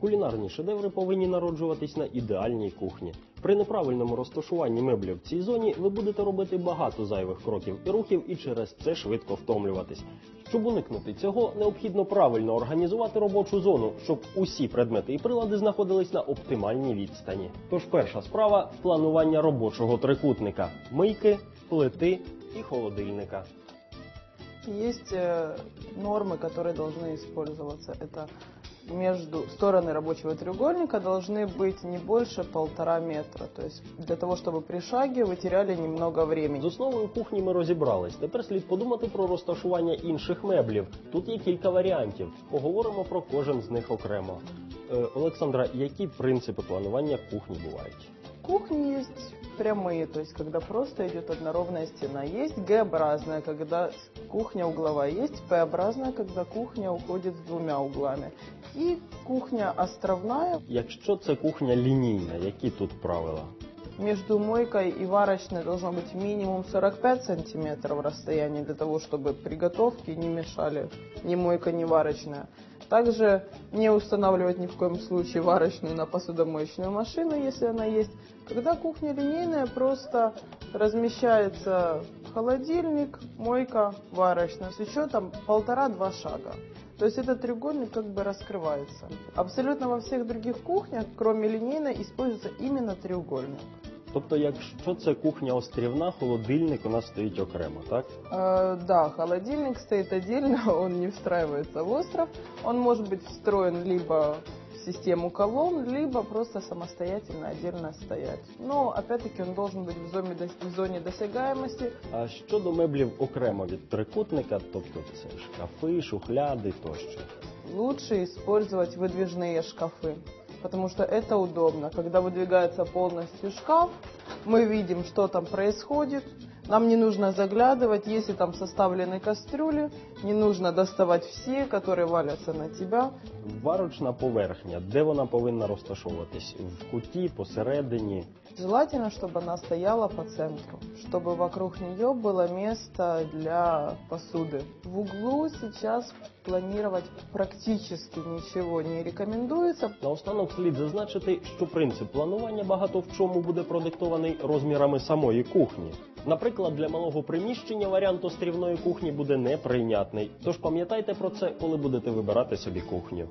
Кулінарні шедеври повинні народжуватись на ідеальній кухні. При неправильному розташуванні меблів в цій зоні ви будете робити багато зайвих кроків і рухів, і через це швидко втомлюватись. Щоб уникнути цього, необхідно правильно організувати робочу зону, щоб усі предмети і прилади знаходились на оптимальній відстані. Тож перша справа планування робочого трикутника: мийки, плити і холодильника. Есть э, нормы, которые должны использоваться. Это между стороны рабочего треугольника должны быть не больше полтора метра. То есть для того, чтобы при шаге вы теряли немного З времени. основою кухні ми розібрались. Тепер слід подумати про розташування інших меблів. Тут є кілька варіантів. Поговоримо про кожен з них окремо. Е, Олександра, які принципи планування кухні бувають? Кухни есть прямые, то есть когда просто идет одноровная стена. Есть Г-образная, когда кухня угловая. Есть П-образная, когда кухня уходит с двумя углами. И кухня островная. Якщо це кухня лінійна, які тут правила? Между мойкой и варочной должно быть минимум 45 сантиметров расстояние для того, чтобы приготовки не мешали ни мойка, ни варочная. Также не устанавливать ни в коем случае варочную на посудомоечную машину, если она есть. Когда кухня линейная, просто размещается холодильник, мойка, варочная с учетом полтора-два шага. То есть этот треугольник как бы раскрывается. Абсолютно во всех других кухнях, кроме линейной, используется именно треугольник. Тобто, якщо це кухня острівна, холодильник у нас стоїть окремо, так? Э, да, холодильник стоит отдельно, он не встраивается в остров. Он может быть встроен либо в систему колонн, либо просто самостоятельно отдельно стоять. Но опять-таки он должен быть в зоне, дос- в зоне досягаемости. А щодо меблів окремо від трикутника, тобто це шкафи, шухляди тощо. Лучше использовать выдвижные шкафы, потому что это удобно. Когда выдвигается полностью шкаф, мы видим, что там происходит. Нам не нужно заглядывать, если там составлены кастрюли, не нужно доставать все, которые валятся на тебя. Варочна поверхня, де вона повинна розташовуватись? В куті, посередині. Желательно, чтобы она стояла по центру, чтобы вокруг нее было место для посуды. В углу сейчас планировать практически ничего не рекомендуется. Наостанок слід зазначити, що принцип планування багато в чому буде продиктований розмірами самої кухні. Наприклад, для малого приміщення варіант острівної кухні буде неприйнятний. Тож пам'ятайте про це, коли будете вибирати собі кухню.